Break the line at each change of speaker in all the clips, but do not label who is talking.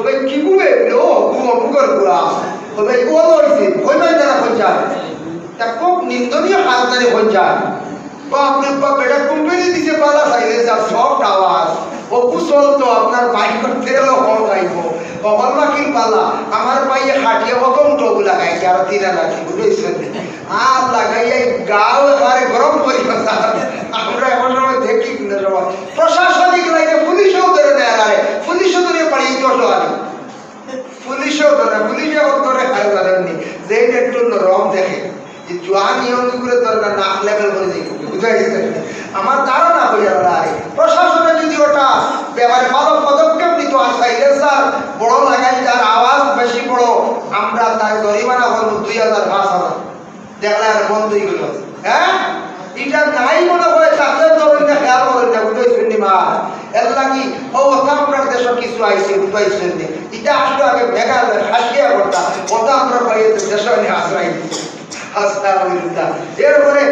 কবে কি বুবে ও বুয়া কবে ও লইছে কইবেন তারা পঞ্চায়েত তা খুব নিন্দনীয় হালতারে পঞ্চায়েত বাপ রে বাপ, এটা কোম্পানি দিছে পালা চাইলে যা সফট আওয়াজ। কুশল তো আপনার বাইক করতে গেলেও হল গাইব কখন মাকিল পালা আমার পাইয়ে হাটিয়ে কখন টবু লাগাইছে আর তিরা লাগি বুঝেছেন আর লাগাইয়ে গাও এবারে গরম করি আমরা এমন সময় দেখি কিনে সময় প্রশাসনিক লাইনে পুলিশও ধরে নেয় আরে পুলিশও ধরে পাড়িয়ে চলো আরে পুলিশও ধরে পুলিশে ধরে খাই জানেননি যে একটু রং দেখে জোয়ান নিয়মগুলো দরকার নাক লেভেল করে দিই বুঝাইছে আমার ধারণা যাবে আরে প্রশাসনে যদি ওটা ব্যাপারে ভালো পদক্ষেপ নিত আর সাইলেন্সার বড় লাগাই তার আওয়াজ বেশি বড়, আমরা তার জরিমানা করব দুই হাজার পাঁচ হাজার। দেখলে আর বন্ধই গেল। হ্যাঁ? এটা নাই মনে হয়, তাহলে ধরেন না খেয়াল করেন না বুঝাইছেন নি মা? এর লাগি ও ওটা আপনার দেশ কিছু আইছে বুঝাইছেন নি। এটা আসলে আগে মেঘালয় হাসিয়া করতাম। ওটা আমরা পাইয়ে দেশ আশ্রয় দিচ্ছি এরপরে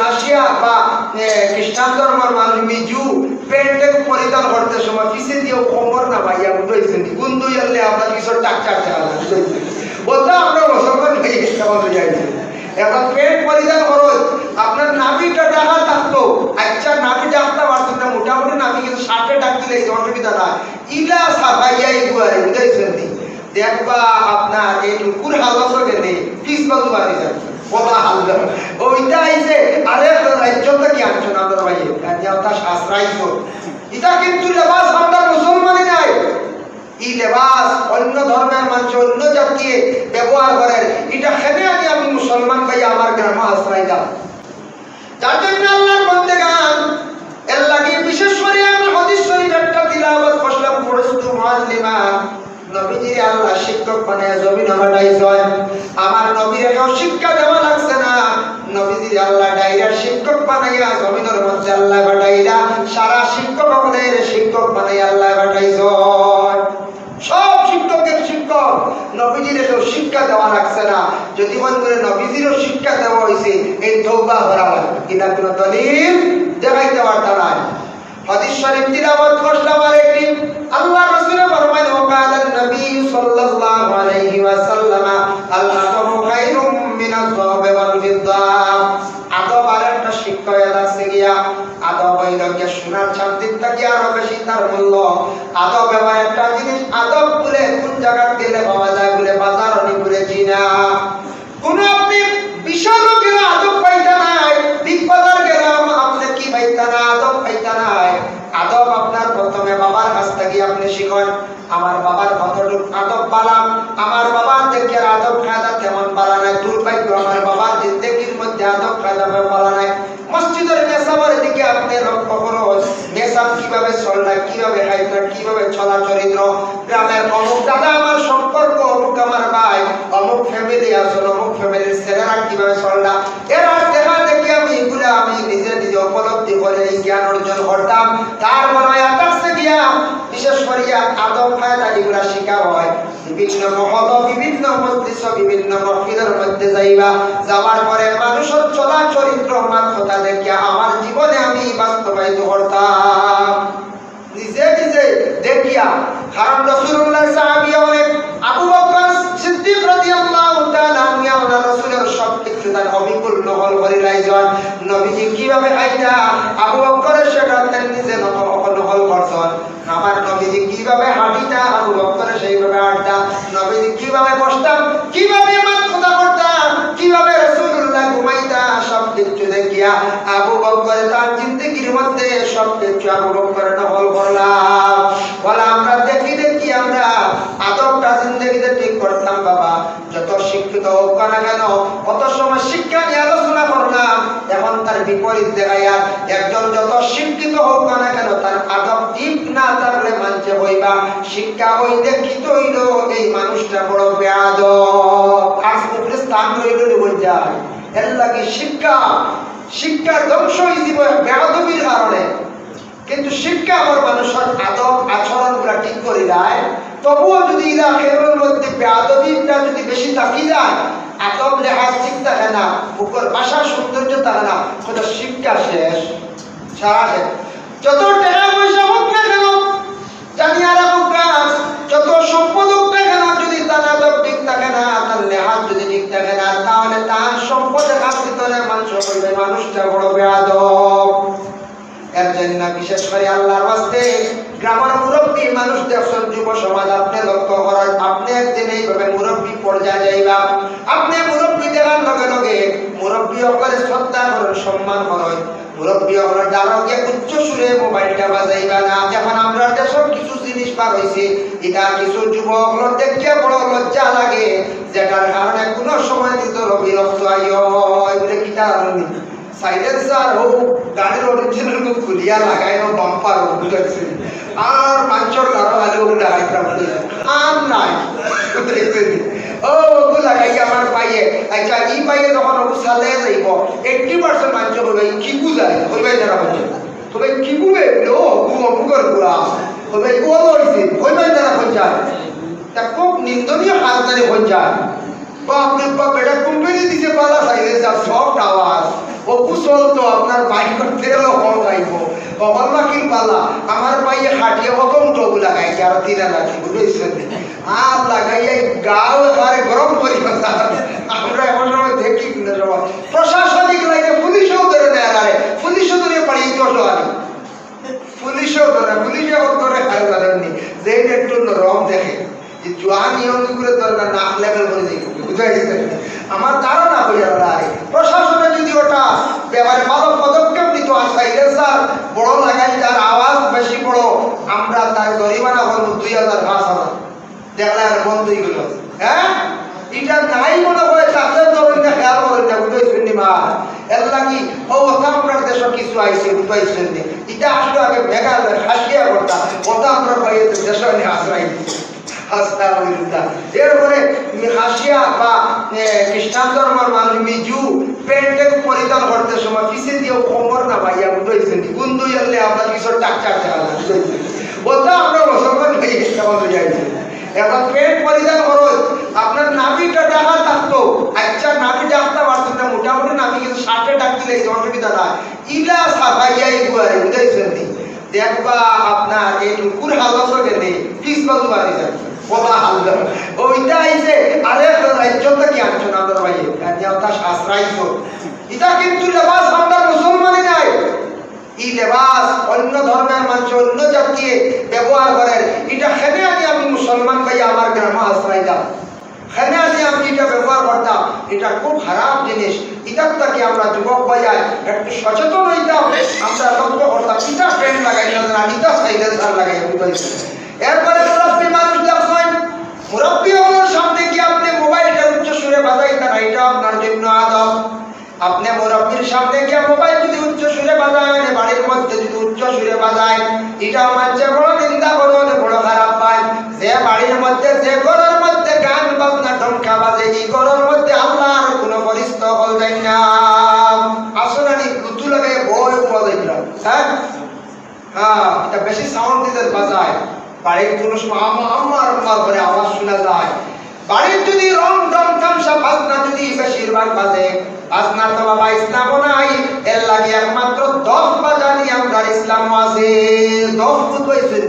হাসিয়া বা খ্রিস্টান ধর্মের মানুষ মিজু পরিধান করতে সময় পিছে দিয়ে কোমর না ভাইয়া বুঝাইছেন। গুন্দু এলে কিছু টাক টাক টাকা আমরা মুসলমান হয়ে যাইছে। এখন প্যান্ট পরিধান আপনার নাভিটা ডাকা থাকতো। আচ্ছা নাভি ডাকতে পারতো না, মোটামুটি নাভি কিন্তু শার্টে ডাক দিলে না। ইলা সাফাইয়া বুঝাইছেন দেখবা আপনার এই টুকুর হালস গেলে পিস বাজু বাড়ি যাচ্ছে আরে রাজ্যটা কি আনছো না কান্যাটা শাস্ত্রাইছো এটা কিন্তু লেবাস আমরা মুসলমানই নাই। এই লেবাস অন্য ধর্মের মানুষ, অন্য ব্যবহার করেন এটা খেলে আনি আমি মুসলমান ভাই আমার গ্রামে আশ্রয় দাও যার জন্য আল্লাহর বন্দে গান এর বিশেষ করে আমরা হদিস শরীফ একটা তিলাওয়াত করলাম পড়েছু মুআল্লিমা শিক্ষক বানায় জমিন হটাইছেন আমার নবীর শিক্ষা দেওয়া লাগছে না। সব শিক্ষকের শিক্ষক। নবীজির শিক্ষা দেওয়া লাগছে না। যদি মনে করে নবীজিরও শিক্ষা দেওয়া হয়েছে এই করা হয়। কিনা কোনো দলিল দেখাইতে পারতা না। হাদিস শরীফ তিলাওয়াত করলাম আর একটি আল্লাহ রাসূল ফরমান ওয়াকাল নবী সাল্লাল্লাহু আলাইহি ওয়াসাল্লাম আল আদমু খায়রুম মিনাজ যাহাবি ওয়াল ফিদ্দা আদব আর একটা শিক্ষা আছে গিয়া, আদব হইল গিয়া সোনার থেকে আরও বেশি তার মূল্য? আদব এবার একটা জিনিস, আদব বলে কোন জায়গা গেলে পাওয়া যায় বলে বাজার অনেক বলে চিনা কোন আপনি বিশাল গেলে আদব পাইতা নাই বিগ বাজার গেলাম আপনি কি পাইতা না আদব পাইতা নাই আদব আপনার প্রথমে বাবার কাছ থেকে আপনি শিখুন আমার বাবার কতটুক আদব পালাম আমার বাবার থেকে আদব কায়দা তেমন পালা নাই দুর্ভাগ্য আমার বাবার জিন্দগির মধ্যে আদব কায়দা পালা নাই। মসজিদের মেসাবার দিকে আপনি লক্ষ্য করুন। মেসাব কীভাবে চলনা, কীভাবে হাইটা কীভাবে চলা চরিত্র? গ্রামের অমুক দাদা আমার সম্পর্ক, অমুক আমার ভাই, অমুক ফ্যামিলি আসল, অমুক ফ্যামিলির ছেলেরা কীভাবে চলনা? এরা দেখা দেখি আমি, এগুলো আমি নিজে নিজে উপলব্ধি করে জ্ঞান অর্জন করতাম। তার মনে হয় গিয়া বিশেষ করে আদব ফায়দা এগুলা শিখা হয়। বিভিন্ন মহল, বিভিন্ন মস্তিষ্ক বিভিন্ন মহফিলের মধ্যে যাইবা। যাওয়ার পরে মানুষের চলা চরিত্র মাত্রতা দেখিয়া আমার জীবনে আমি বাস্তবায়িত করতাম নিজে নিজে দেখিয়া কারণ রাসূলুল্লাহ সাহাবী অনেক আবু বকর সিদ্দিক রাদিয়াল্লাহু সব কিছু তার অবিকুল নহল করে লাইজন নবীজি কীভাবে খাইতা আবু বকরের সেটা তার নিজে নহল নহল করছেন আমার নবীজি কীভাবে হাঁটিতা আবু বকরের সেইভাবে হাঁটতা নবীজি কীভাবে বসতাম কীভাবে মাত কথা করতাম কীভাবে রাসূলুল্লাহ ঘুমাইতা সব কিছু দেখিয়া আবু বকর তার জিন্দগির মধ্যে সব কিছু আবু বকর নহল করলাম বলে আমরা দেখি দেখি আমরা আদবটা জিন্দগিতে ঠিক করতাম বাবা যত শিক্ষিত হোক না কেন কত সময় শিক্ষা নিয়ে আলোচনা করলাম এখন তার বিপরীত দেখাইয়া একজন যত শিক্ষিত হোক না কেন, তার আদব ঠিক না থাকলে মানছে হইবা শিক্ষা হই দেখিত হইল? এই মানুষটা বড় বেয়াদ আজ উপরে স্থান রইল যায় এর লাগে শিক্ষা ধ্বংস হয়েছিল কারণে। কিন্তু শিক্ষা আমার মানুষের আদব আচরণগুলা ঠিক করে দেয় তবুও যদি ইরা মধ্যে যদি বেশি থাকি যায় ঠিক থাকে না। ভাষার সৌন্দর্য থাকে না। যত যত যদি ঠিক থাকে না, তার যদি ঠিক থাকে না, তাহলে তার সম্পদের মানুষ বিশেষ করে গ্রামের মুরব্বী মানুষ দেখছেন যুব সমাজ, আপনি লক্ষ্য করেন, আপনি একদিন এইভাবে মুরব্বী পর্যায়ে যাইবা মুরব্বী সকলে শ্রদ্ধা করেন সম্মান করেন মুরব্বী সকলে দাঁড়াকে উচ্চ সুরে মোবাইলটা বাজাইবা না। এখন আমরা দেশের কিছু জিনিস পার হয়েছে এটা কিছু যুবক দেখিয়া বড় লজ্জা লাগে, যেটার কারণে কোনো সময় নিজের বিরক্ত আইয় বলে কিটা সাইলেন্সার হোক গাড়ির অরিজিনাল খুলিয়া লাগাই না বাম্পার হোক আর মাঞ্চর ওগুলো লাগাইতাম আর নাই। ও লাগাই আমার পাইয়ে আচ্ছা ই পাইয়ে যখন ওগু সালে হইবে যারা হচ্ছে তবে কি গুড়া হইবে ও লইছে তা খুব নিন্দনীয় হাজদারি পঞ্চায়েত বাপরে বাপ এটা কোম্পানি দিছে, পালা সাইলেন্স আর সফট আওয়াজ ও তো আপনার বাইক করতে গেলেও কম গাইব। কখন বাকির পালা। আমার পাইয়ে হাটিয়ে কখন টোপ লাগাইছে আর তিন লাগাই বুঝেছেন আর লাগাইয়ে গাও এবারে গরম করি আমরা এমন সময় দেখি প্রশাসনিক লাইনে পুলিশও ধরে নেয় আরে পুলিশও ধরে পাড়িয়ে চলো আরে পুলিশও ধরে, পুলিশে ধরে খাই জানেননি যে একটু রং দেখে। যে জোয়ান নিয়ম করে দরকার নাক লেভেল করে দিই। বুঝাইছে আমার ধারণা হয়ে যায় প্রশাসনে যদি ওটা ব্যাপারে ভালো পদক্ষেপ নিত, আর সাইলেন্সার বড় লাগাই যার আওয়াজ বেশি বড়, আমরা তার জরিমানা করব দুই হাজার পাঁচ হাজার। দেখলে আর বন্ধই গেল হ্যাঁ? এটা নাই মনে হয়, তাহলে ধরেন না খেয়াল করেন না বুঝাইছেন নি মা? এর লাগি ও ওটা আপনার দেশ কিছু আইছে বুঝাইছেন নি? এটা আসলে আগে মেঘালয় হাসিয়া কথা ওটা আমরা পাইয়ে দেশ নিয়ে আশ্রয় দিচ্ছে আস্তাগফিরুল্লাহ এরপরে হাসিয়া বা খ্রিস্টান ধর্মের মানুষ মিজু প্যান্টে পরিধান করতে সময় পিছে দিয়ে কোমর না ভাইয়া বুঝাইছেন গুন্দু এলে আমরা কিছু টাকচার দেখা যায় বুঝাইছেন ওটা এখন প্যান্ট পরিধান করো। আপনার নাভিটা ডাকা থাকতো। আচ্ছা নাভি ডাকতে পারতেন না, মোটামুটি নাভি কিন্তু ষাটে ডাক দিলে অসুবিধা না ইলা সাফাইয়া এগুয়ারে বুঝাইছেন দেখবা আপনার এই টুকুর হালস গেলে পিস বাজু বাড়ি যায়। ওলা হালদা ওইটা আইছে। আরে রাজ্যটা কি আনছো না ভাই শাস্ত্রাইছো এটা কিন্তু লেবাস আমরা মুসলমানই নাই। এই লেবাস অন্য ধর্মের মানুষ, অন্য জাতি ব্যবহার করেন। এটা খেনে আনি আমি মুসলমান ভাই আমার গ্রামে আশ্রয় খেনে আনি আমি এটা ব্যবহার করতাম। এটা খুব খারাপ জিনিস। এটার থেকে আমরা যুবক ভাইয়াই একটু সচেতন হইতাম। আমরা লক্ষ্য করতাম লাগাই, না এরপরে মুরব্বী মানুষ দেখছেন মুরব্বী হওয়ার সামনে কি আপনি মোবাইলটা উচ্চ সুরে বাজাইতেন এটা আপনার জন্য আদব। আপনি মুরব্বীর সামনে গিয়ে মোবাইল যদি উচ্চ সুরে বাজায় বাড়ির মধ্যে যদি উচ্চ সুরে বাজায়, এটা আমার যে বড় নিন্দা বড় বড় খারাপ পায়। যে বাড়ির মধ্যে, যে ঘরের মধ্যে গান বাজনা ঢমকা বাজে, এই ঘরের মধ্যে আল্লাহর কোনো পরিস্থ হল যায় না। আসলে নি লুতু লাগাই বই বাজাই হ্যাঁ? হ্যাঁ এটা বেশি সাউন্ড দিতে বাজায়। বাড়ির কোনো সময় আমার আমার করে আওয়াজ শোনা যায়। বাড়ির যদি রং ডম তামসা, বাজনা যদি বেশিরভাগ বাজে বাজনা তো বাবা ইসলাম নাই, এর লাগে একমাত্র দশ বাজানি আমরা ইসলাম আছে। দশ বুঝাইছেন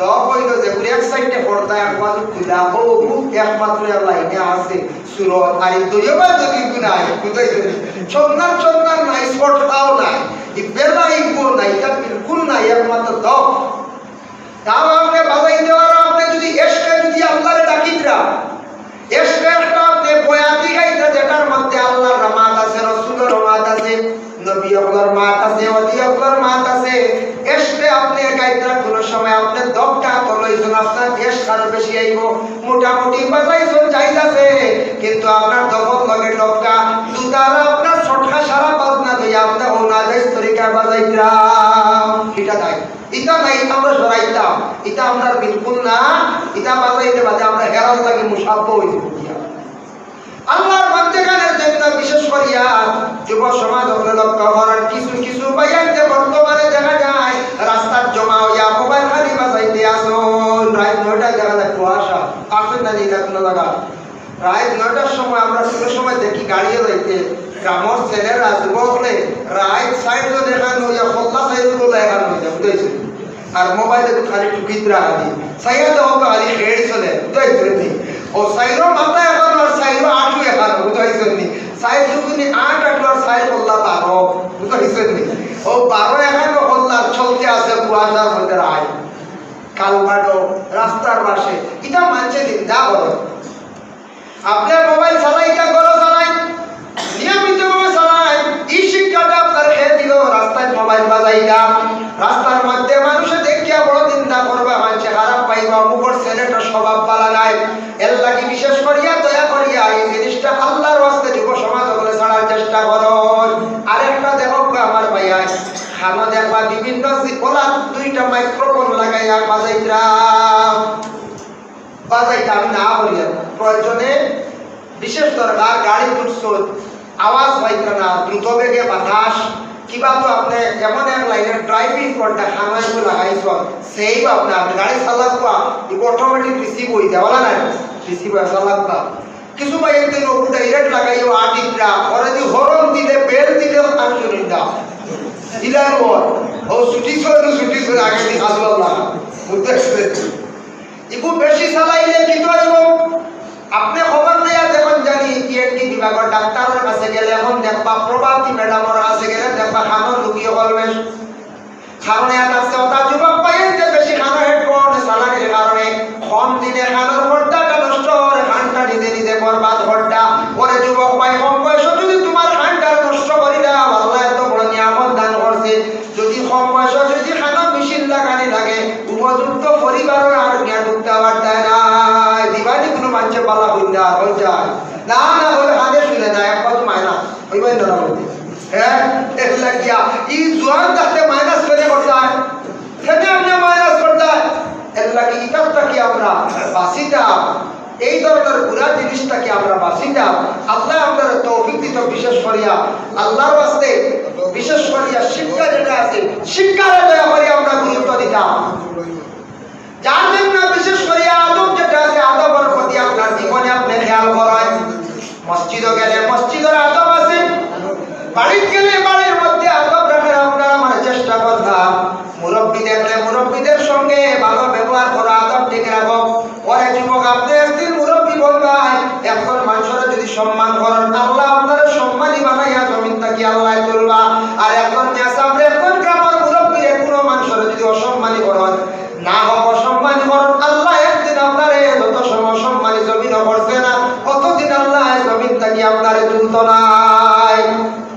দশ হইল যে পুরো এক সাইডে পড়তা এক খুলা ও বুক একমাত্র লাইনে আছে। সুরত আর এই দুইও বাজু বুঝাইছেন চন্দার চন্দার নাই স্পটটাও নাই বেলা ইগো নাই, এটা বিলকুল নাই, একমাত্র দশ তাও আপনি যদি এসকে যদি আল্লাহরে ডাকিতরা একটা আপনার কিন্তু আপনার লগে আপনার ছটকা সারা দিয়ে তরিকা এটা তাই ইটা নাই আমরা সরাইতাম ইটা আমরা বিলকুল না ইটা বাজাইতে বাজে আমরা হেরাল লাগে মুসাব্ব হইতে। আল্লাহর বান্দেগানের জন্য বিশেষ করিয়া যুব সমাজ লক্ষ্য করার কিছু কিছু বাইয়াইতে বর্তমানে দেখা যায়, রাস্তার জমা হইয়া মোবাইল খালি বাজাইতে আসুন। রাত নয়টায় দেখা যায় কুয়াশা, আসুন না নিয়ে কোনো লাগা। রাত নয়টার সময় আমরা কোনো সময় দেখি গাড়িয়ে যাইতে, গ্রামের ছেলেরা যুবক হলে রাত সাইড দেখান হইয়া খোল্লা সাইড দেখান হইয়া বুঝেছি আর মোবাইলে তো খালি টুকিত রাখা দি সাইয়া তো হবে খালি খেড়ি চলে বুঝাইছে নি ও সাইরো মাথা এখন আর সাইরো আটু এখন যুগুনি আট বললা বারো নি। ও বারো হল্লার চলতে আছে কুয়াশার মধ্যে রাস্তার পাশে। এটা মানছে আপনার মোবাইল চালাইটা করো চালাই চালাই। এই শিক্ষাটা আপনার খেয়ে দিল রাস্তায় মোবাইল বাজাইটা রাস্তার মধ্যে মানুষে দেখিয়া বড় চিন্তা করবে মানুষে খারাপ পাইবা মুখর ছেলেটা স্বভাব পালা নাই। এর লাগি বিশেষ করিয়া দয়া করিয়া এই জিনিসটা আল্লাহর হস্তে যুব সমাজ বলে ছাড়ার চেষ্টা করো আরেকটা দেখো গো আমার ভাইয়া খানো দেখবা বিভিন্ন ওলা দুইটা মাইক্রোফোন লাগাইয়া বাজাইরা বাজাইতে আমি না বলি প্রয়োজনে বিশেষ দরকার গাড়ি তুলছ আওয়াজ পাইতে না, দ্রুত বেগে বাতাস। কিবা তো আপনি এমন এক লাইনের ড্রাইভিং করতে হামাইকো লাগাইছ সেই আপনি আপনি গাড়ি চালাবা অটোমেটিক রিসিভ হয়ে যায় ওলা নাই। রিসিভ হয়ে চালাবা কিছু ওপর ডাইরেক্ট লাগাইও আটিকরা ওরা যদি হরন দিলে, বেল দিলে শুনি না ইলার পর ও ছুটি ছড়ে ছুটি করে আগে দিন আসবাল্লাহ বুঝতে পারছেন? ইকু বেশি চালাইলে কি করব আপনি খবর নেয়া দেখুন, জানি টিএনটি বিভাগের ডাক্তারের কাছে গেলে এখন দেখবা প্রভাতী ম্যাডামের কাছে গেলে দেখবা খানোর লুকিয়ে বলবে বেশ এত আছে ওটা যুবক পাইয়ে যে বেশি খানো হেডফোন চালানির কারণে কম দিনে খানোর ভরটাটা নষ্ট হয় খানটা নিজে নিজে বরবাদ ভরটা পরে যুবক পাই কম বয়স যদি তোমার খানটা নষ্ট করি না আল্লাহ এত বড় নিয়ামত দান করছে যদি কম বয়স যদি খানো মেশিন লাগানি লাগে উপযুক্ত পরিবারের আর নিয়ে ঢুকতে আবার দেয় না দিবানি কোনো মানুষে পালা হই না হয়ে যায় না না, বলে হাতে শুনে না এক পাঁচ মায়না হইবেন না বলতে। হ্যাঁ এগুলা কিয়া ই জোয়ান থাকতে মাইনাস করে করতে হয়। সেটা আপনি মাইনাস করতে হয়। এগুলা কি ইটারটা কি আমরা বাসিটা এই ধরনের পুরা জিনিসটাকে আমরা বাসিটা আল্লাহ আমাদের তৌফিক দিত, বিশেষ করিয়া। আল্লাহর বাস্তে বিশেষ করিয়া শিক্ষা যেটা আছে, শিক্ষার দয়া করে আমরা গুরুত্ব দিতাম জানবেন না বিশেষ করে আদব যেটা আছে আদবের প্রতি আপনার জীবনে আপনি খেয়াল করেন মসজিদও গেলে মসজিদের আদব আছে বাড়িতে গেলে বাড়ির মধ্যে আদব রাখার আমরা আমার চেষ্টা করতাম মুরব্বী দেখলে মুরব্বীদের সঙ্গে ভালো ব্যবহার করা আদব ঠিক রাখো পরে যুবক আপনি একদিন মুরব্বী বলবেন এখন মানুষেরা যদি সম্মান করেন আল্লাহ আপনার সম্মানই বানাইয়া জমিন থাকি আল্লাহ তুলবা আর এখন নেশাবরে এখন গ্রামের মুরব্বী কোনো মানুষেরা যদি অসম্মানী করেন না হোক অসম্মানী করেন আল্লাহ একদিন আপনারে যত সময় সম্মানী জমিন করছে না কতদিন আল্লাহ জমিন থাকি আপনারে তুলত নাই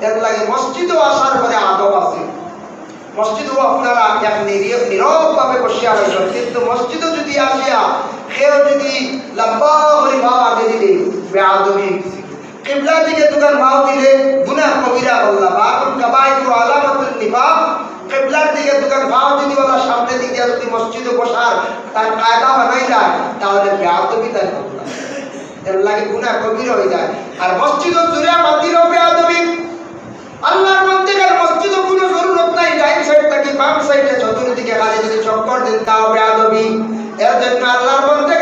এর লাগে মসজিদও আসার পরে আদব আছে মসজিদও আপনারা এক নীরবভাবে বসিয়া রয়েছেন কিন্তু মসজিদও যদি আসিয়া কেউ যদি লম্বা করে ভাব আগে দিলে বেআদবি কিবলা দিকে দোকান ভাও দিলে গুনাহ কবিরা বললা আলামাতুল নিফাক। কিবলার দিকে দোকান ভাও যদি বলা, সামনে দিকে যদি মসজিদে বসার তার কায়দা বানাই যায়, তাহলে বললা এর লাগে কবিরা হয়ে যায়। আর মাতিরও বেআদবি আল্লাহর বলতে গেলে মসজিদে কোনো জরুরত নাই। ডাইন সাইড থেকে বাম সাইডে চতুর্দিকে কাজে যদি চক্কর দিন, তাও বেয়াদবি এর জন্য আল্লাহর বলতে